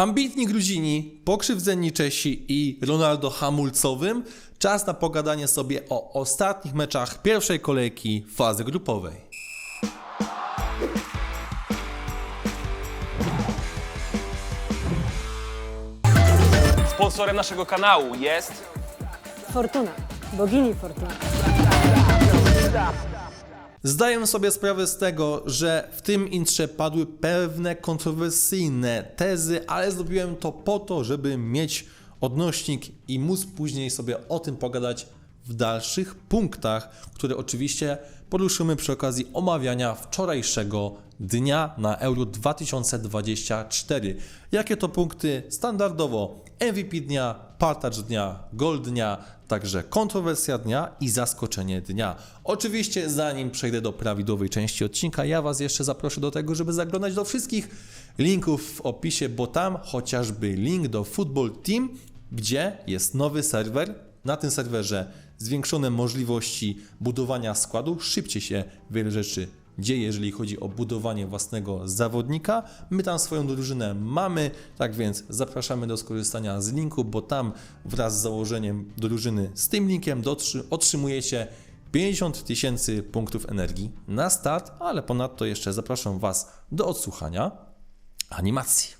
Ambitni Gruzini, pokrzywdzeni Czesi i Ronaldo hamulcowym, czas na pogadanie sobie o ostatnich meczach pierwszej kolejki fazy grupowej. Sponsorem naszego kanału jest Fortuna, bogini Fortuna. Zdaję sobie sprawę z tego, że w tym intrze padły pewne kontrowersyjne tezy, ale zrobiłem to po to, żeby mieć odnośnik i móc później sobie o tym pogadać w dalszych punktach, które oczywiście poruszymy przy okazji omawiania wczorajszego dnia na Euro 2024. Jakie to punkty? Standardowo MVP dnia, partacz dnia, gol dnia, także kontrowersja dnia i zaskoczenie dnia. Oczywiście zanim przejdę do prawidłowej części odcinka, ja Was jeszcze zaproszę do tego, żeby zaglądać do wszystkich linków w opisie, bo tam chociażby link do Football Team, gdzie jest nowy serwer. Na tym serwerze zwiększone możliwości budowania składu, szybciej się wiele rzeczy dzieje, jeżeli chodzi o budowanie własnego zawodnika. My tam swoją drużynę mamy, tak więc zapraszamy do skorzystania z linku, bo tam wraz z założeniem drużyny z tym linkiem dotrzy- otrzymujecie 50 tysięcy punktów energii na start, ale ponadto jeszcze zapraszam Was do odsłuchania animacji.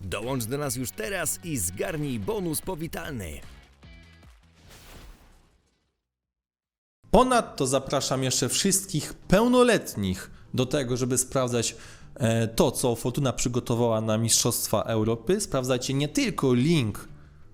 Dołącz do nas już teraz i zgarnij bonus powitalny. Ponadto zapraszam jeszcze wszystkich pełnoletnich do tego, żeby sprawdzać e, to, co Fortuna przygotowała na Mistrzostwa Europy. Sprawdzajcie nie tylko link,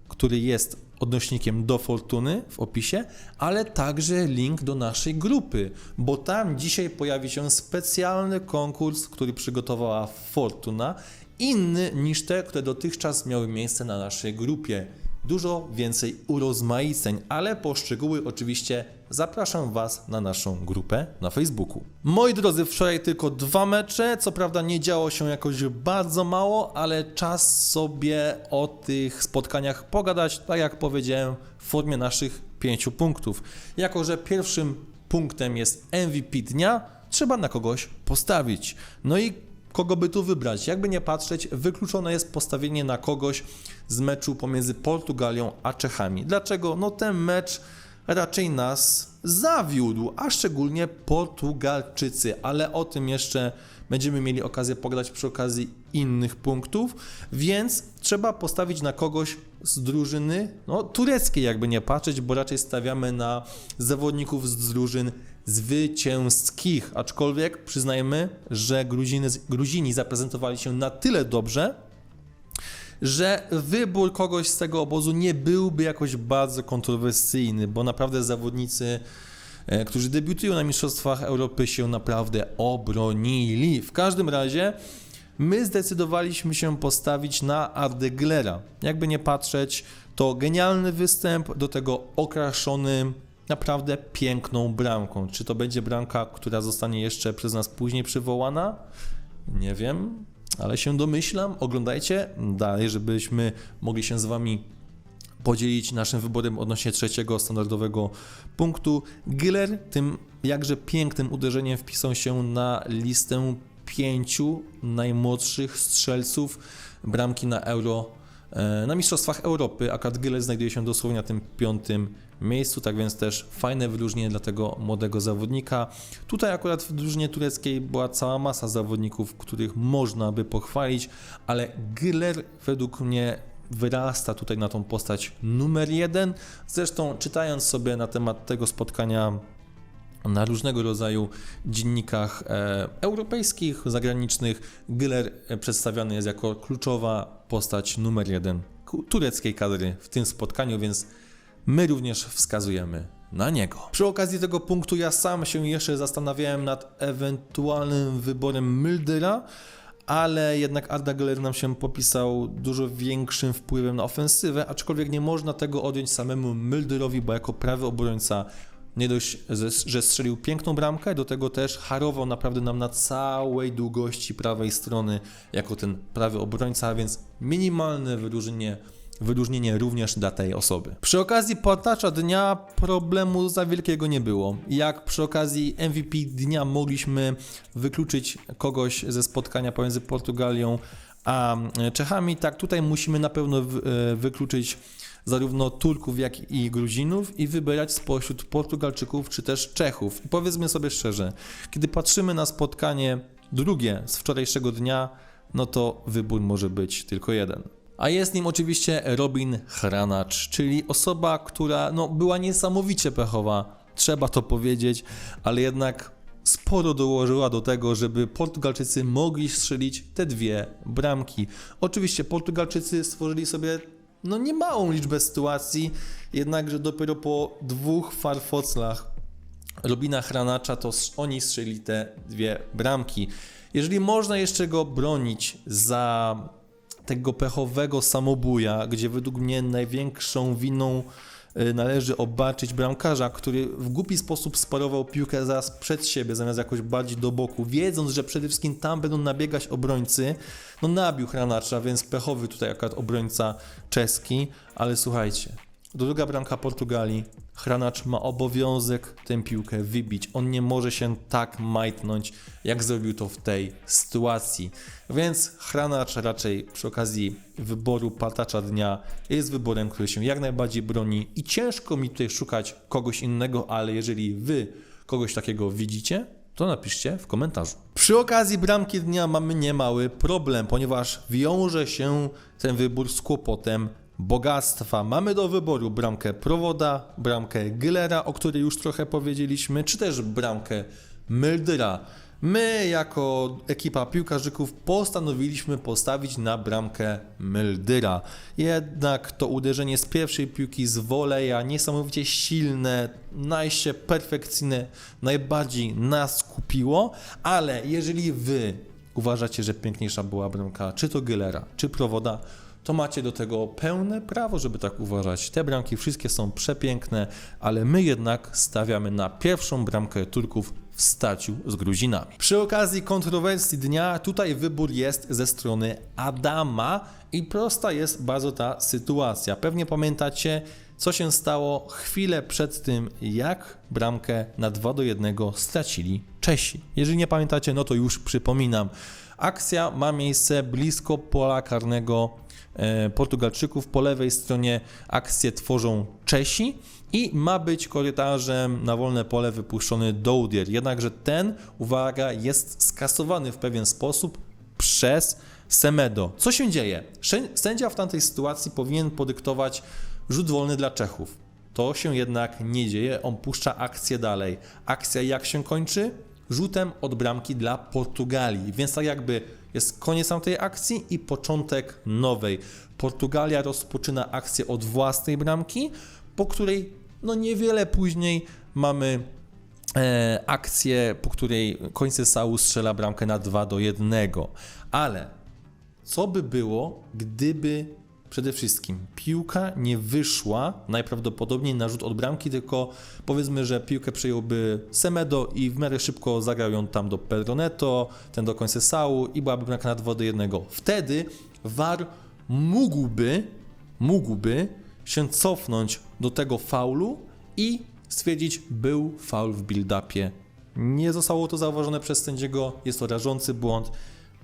który jest odnośnikiem do Fortuny w opisie, ale także link do naszej grupy, bo tam dzisiaj pojawi się specjalny konkurs, który przygotowała Fortuna, inny niż te, które dotychczas miały miejsce na naszej grupie dużo więcej urozmaiceń, ale po szczegóły oczywiście zapraszam Was na naszą grupę na Facebooku. Moi drodzy, wczoraj tylko dwa mecze, co prawda nie działo się jakoś bardzo mało, ale czas sobie o tych spotkaniach pogadać, tak jak powiedziałem, w formie naszych pięciu punktów. Jako, że pierwszym punktem jest MVP dnia, trzeba na kogoś postawić. No i kogo by tu wybrać. Jakby nie patrzeć, wykluczone jest postawienie na kogoś z meczu pomiędzy Portugalią a Czechami. Dlaczego? No ten mecz raczej nas zawiódł, a szczególnie Portugalczycy, ale o tym jeszcze będziemy mieli okazję pogadać przy okazji innych punktów, więc trzeba postawić na kogoś z drużyny no, tureckiej, jakby nie patrzeć, bo raczej stawiamy na zawodników z drużyn zwycięskich, aczkolwiek przyznajmy, że Gruziny, Gruzini zaprezentowali się na tyle dobrze, że wybór kogoś z tego obozu nie byłby jakoś bardzo kontrowersyjny, bo naprawdę zawodnicy, e, którzy debiutują na Mistrzostwach Europy, się naprawdę obronili. W każdym razie my zdecydowaliśmy się postawić na Ardeglera. Jakby nie patrzeć, to genialny występ, do tego okraszony naprawdę piękną bramką. Czy to będzie bramka, która zostanie jeszcze przez nas później przywołana? Nie wiem, ale się domyślam. Oglądajcie dalej, żebyśmy mogli się z Wami podzielić naszym wyborem odnośnie trzeciego standardowego punktu. Giller tym jakże pięknym uderzeniem wpisał się na listę pięciu najmłodszych strzelców bramki na Euro na Mistrzostwach Europy. Akurat Giller znajduje się dosłownie na tym piątym miejscu, tak więc też fajne wyróżnienie dla tego młodego zawodnika. Tutaj akurat w drużynie tureckiej była cała masa zawodników, których można by pochwalić, ale Giller według mnie wyrasta tutaj na tą postać numer jeden. Zresztą czytając sobie na temat tego spotkania na różnego rodzaju dziennikach e, europejskich, zagranicznych, Güler e, przedstawiany jest jako kluczowa postać numer jeden tureckiej kadry w tym spotkaniu, więc my również wskazujemy na niego. Przy okazji tego punktu ja sam się jeszcze zastanawiałem nad ewentualnym wyborem Myldera, ale jednak Arda Güler nam się popisał dużo większym wpływem na ofensywę, aczkolwiek nie można tego odjąć samemu Mylderowi, bo jako prawy obrońca nie dość, że- strzelił piękną bramkę, do tego też harował naprawdę nam na całej długości prawej strony jako ten prawy obrońca, więc minimalne wyróżnienie wyróżnienie również dla tej osoby. Przy okazji portacza dnia problemu za wielkiego nie było. Jak przy okazji MVP dnia mogliśmy wykluczyć kogoś ze spotkania pomiędzy Portugalią a Czechami, tak tutaj musimy na pewno e, wykluczyć zarówno Turków, jak i Gruzinów i wybierać spośród Portugalczyków czy też Czechów. I powiedzmy sobie szczerze, kiedy patrzymy na spotkanie drugie z wczorajszego dnia, no to wybór może być tylko jeden. A jest nim oczywiście Robin Hranacz, czyli osoba, która no, była niesamowicie pechowa, trzeba to powiedzieć, ale jednak sporo dołożyła do tego, żeby Portugalczycy mogli strzelić te dwie bramki. Oczywiście Portugalczycy stworzyli sobie no niemałą liczbę sytuacji, jednakże dopiero po dwóch farfoclach Robina Hranacza, to oni strzeli te dwie bramki. Jeżeli można jeszcze go bronić za tego pechowego samobuja, gdzie według mnie największą winą należy obarczyć bramkarza, który w głupi sposób sparował piłkę zaraz przed siebie, zamiast jakoś bardziej do boku, wiedząc, że przede wszystkim tam będą nabiegać obrońcy. No nabił Hranacza, więc pechowy tutaj akurat obrońca czeski, ale słuchajcie, Druga bramka Portugalii. Hranacz ma obowiązek tę piłkę wybić. On nie może się tak majtnąć, jak zrobił to w tej sytuacji. Więc Hranacz raczej przy okazji wyboru patacza dnia jest wyborem, który się jak najbardziej broni i ciężko mi tutaj szukać kogoś innego, ale jeżeli wy kogoś takiego widzicie, to napiszcie w komentarzu. Przy okazji bramki dnia mamy niemały problem, ponieważ wiąże się ten wybór z kłopotem bogactwa. Mamy do wyboru bramkę Prowoda, bramkę Gillera, o której już trochę powiedzieliśmy, czy też bramkę Myldra. My, jako ekipa piłkarzyków, postanowiliśmy postawić na bramkę Myldyra. Jednak to uderzenie z pierwszej piłki z woleja, niesamowicie silne, najście perfekcyjne, najbardziej nas kupiło, ale jeżeli wy uważacie, że piękniejsza była bramka, czy to Gillera, czy Prowoda, to macie do tego pełne prawo, żeby tak uważać. Te bramki wszystkie są przepiękne, ale my jednak stawiamy na pierwszą bramkę Turków w starciu z Gruzinami. Przy okazji kontrowersji dnia, tutaj wybór jest ze strony Adama i prosta jest bardzo ta sytuacja. Pewnie pamiętacie, co się stało chwilę przed tym, jak bramkę na 2 do 1 stracili Czesi. Jeżeli nie pamiętacie, no to już przypominam. Akcja ma miejsce blisko pola karnego e, Portugalczyków. Po lewej stronie akcję tworzą Czesi i ma być korytarzem na wolne pole wypuszczony Doudier. Jednakże ten, uwaga, jest skasowany w pewien sposób przez Semedo. Co się dzieje? Sędzia w tamtej sytuacji powinien podyktować rzut wolny dla Czechów. To się jednak nie dzieje, on puszcza akcję dalej. Akcja jak się kończy? Rzutem od bramki dla Portugalii, więc tak jakby jest koniec tamtej akcji i początek nowej. Portugalia rozpoczyna akcję od własnej bramki, po której no niewiele później mamy e, akcję, po której Końcesału strzela bramkę na 2 do 1. Ale co by było, gdyby przede wszystkim piłka nie wyszła najprawdopodobniej na rzut od bramki, tylko powiedzmy, że piłkę przejąłby Semedo i w miarę szybko zagrał ją tam do Pedroneto, ten do Concesału i byłaby bramka na 2 do 1. Wtedy VAR mógłby, mógłby się cofnąć do tego faulu i stwierdzić, był faul w build-upie. Nie zostało to zauważone przez sędziego, jest to rażący błąd.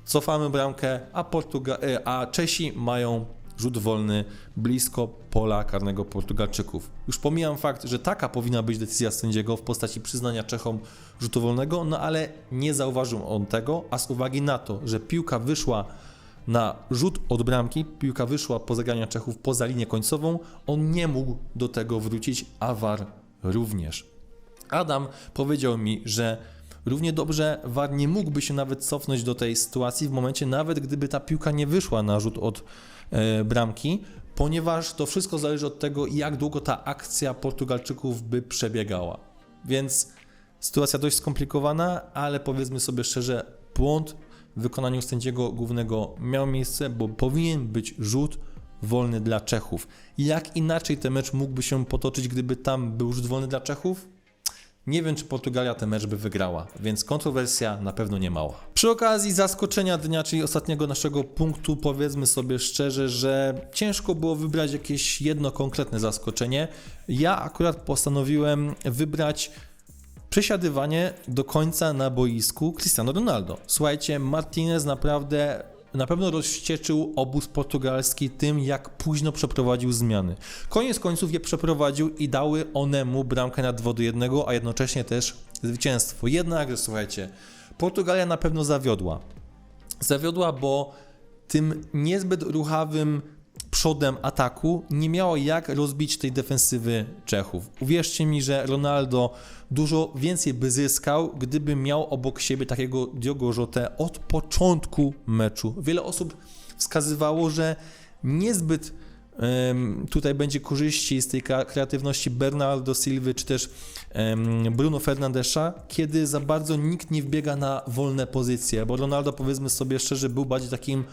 Cofamy bramkę, a, Portuga- e, a Czesi mają rzut wolny blisko pola karnego Portugalczyków. Już pomijam fakt, że taka powinna być decyzja sędziego w postaci przyznania Czechom rzutu wolnego, no ale nie zauważył on tego, a z uwagi na to, że piłka wyszła na rzut od bramki, piłka wyszła po zagrania Czechów poza linię końcową, on nie mógł do tego wrócić, a VAR również. Adam powiedział mi, że równie dobrze VAR nie mógłby się nawet cofnąć do tej sytuacji w momencie, nawet gdyby ta piłka nie wyszła na rzut od e, bramki, ponieważ to wszystko zależy od tego, jak długo ta akcja Portugalczyków by przebiegała. Więc sytuacja dość skomplikowana, ale powiedzmy sobie szczerze, błąd w wykonaniu sędziego głównego miał miejsce, bo powinien być rzut wolny dla Czechów. Jak inaczej ten mecz mógłby się potoczyć, gdyby tam był rzut wolny dla Czechów? Nie wiem, czy Portugalia ten mecz by wygrała, więc kontrowersja na pewno nie mała. Przy okazji zaskoczenia dnia, czyli ostatniego naszego punktu, powiedzmy sobie szczerze, że ciężko było wybrać jakieś jedno konkretne zaskoczenie. Ja akurat postanowiłem wybrać przesiadywanie do końca na boisku Cristiano Ronaldo. Słuchajcie, Martinez naprawdę na pewno rozścieczył obóz portugalski tym, jak późno przeprowadził zmiany. Koniec końców je przeprowadził i dały one mu bramkę na 2 do 1, a jednocześnie też zwycięstwo. Jednakże, słuchajcie, Portugalia na pewno zawiodła. Zawiodła, bo tym niezbyt ruchawym przodem ataku nie miało jak rozbić tej defensywy Czechów. Uwierzcie mi, że Ronaldo dużo więcej by zyskał, gdyby miał obok siebie takiego Diogo Jotę od początku meczu. Wiele osób wskazywało, że niezbyt em, tutaj będzie korzyści z tej kre- kreatywności Bernardo Silva czy też em, Bruno Fernandesza, kiedy za bardzo nikt nie wbiega na wolne pozycje, bo Ronaldo powiedzmy sobie szczerze był bardziej takim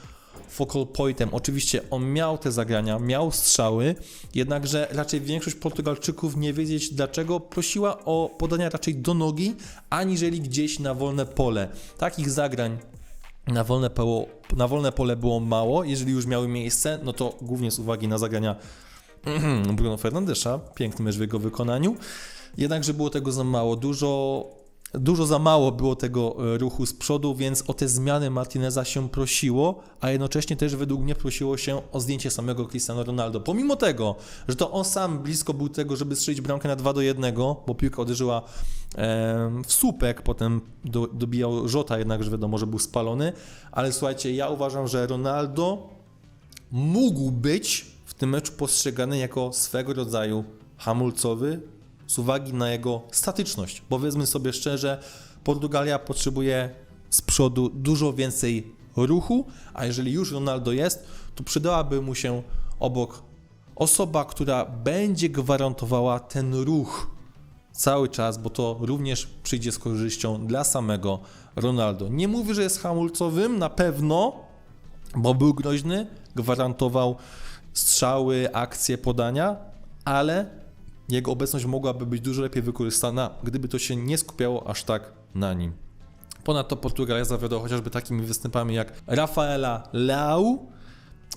focal pointem. Oczywiście on miał te zagrania, miał strzały, jednakże raczej większość Portugalczyków nie wiedzieć dlaczego prosiła o podania raczej do nogi, aniżeli gdzieś na wolne pole. Takich zagrań na wolne, na wolne pole było mało, jeżeli już miały miejsce, no to głównie z uwagi na zagrania Bruno Fernandesza, piękny mecz w jego wykonaniu, jednakże było tego za mało, dużo, dużo za mało było tego e, ruchu z przodu, więc o te zmiany Martineza się prosiło, a jednocześnie też według mnie prosiło się o zdjęcie samego Cristiano Ronaldo. Pomimo tego, że to on sam blisko był tego, żeby strzelić bramkę na 2 do 1, bo piłka uderzyła w słupek, potem do, dobijał Żota, jednakże wiadomo, że był spalony, ale słuchajcie, ja uważam, że Ronaldo mógł być w tym meczu postrzegany jako swego rodzaju hamulcowy z uwagi na jego statyczność. Powiedzmy sobie szczerze, Portugalia potrzebuje z przodu dużo więcej ruchu, a jeżeli już Ronaldo jest, to przydałaby mu się obok osoba, która będzie gwarantowała ten ruch cały czas, bo to również przyjdzie z korzyścią dla samego Ronaldo. Nie mówię, że jest hamulcowym, na pewno, bo był groźny, gwarantował strzały, akcje, podania, ale jego obecność mogłaby być dużo lepiej wykorzystana, gdyby to się nie skupiało aż tak na nim. Ponadto Portugalia zawiodła chociażby takimi występami jak Rafaela Leao,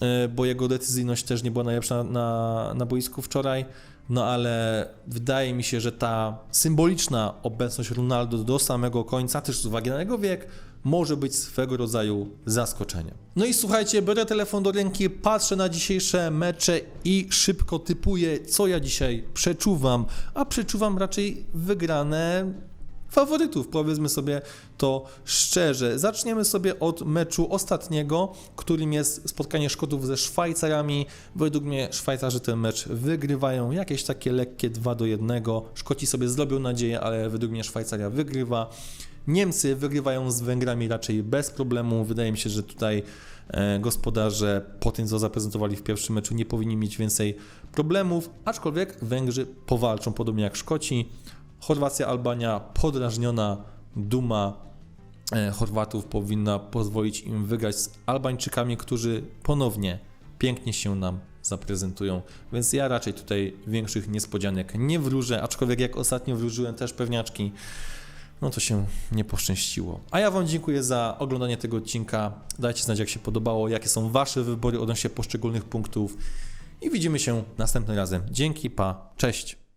e, bo jego decyzyjność też nie była najlepsza na, na boisku wczoraj. No ale wydaje mi się, że ta symboliczna obecność Ronaldo do samego końca, też z uwagi na jego wiek, może być swego rodzaju zaskoczeniem. No i słuchajcie, biorę telefon do ręki, patrzę na dzisiejsze mecze i szybko typuję, co ja dzisiaj przeczuwam, a przeczuwam raczej wygrane faworytów, powiedzmy sobie to szczerze. Zaczniemy sobie od meczu ostatniego, którym jest spotkanie Szkotów ze Szwajcarami. Według mnie Szwajcarzy ten mecz wygrywają, jakieś takie lekkie 2 do 1. Szkoci sobie zrobią nadzieję, ale według mnie Szwajcaria wygrywa. Niemcy wygrywają z Węgrami raczej bez problemu. Wydaje mi się, że tutaj e, gospodarze po tym, co zaprezentowali w pierwszym meczu, nie powinni mieć więcej problemów, aczkolwiek Węgrzy powalczą podobnie jak Szkoci. Chorwacja, Albania podrażniona duma e, Chorwatów powinna pozwolić im wygrać z Albańczykami, którzy ponownie pięknie się nam zaprezentują. Więc ja raczej tutaj większych niespodzianek nie wróżę, aczkolwiek jak ostatnio wróżyłem też pewniaczki, no to się nie poszczęściło. A ja Wam dziękuję za oglądanie tego odcinka. Dajcie znać, jak się podobało, jakie są Wasze wybory odnośnie poszczególnych punktów. I widzimy się następnym razem. Dzięki, pa, cześć.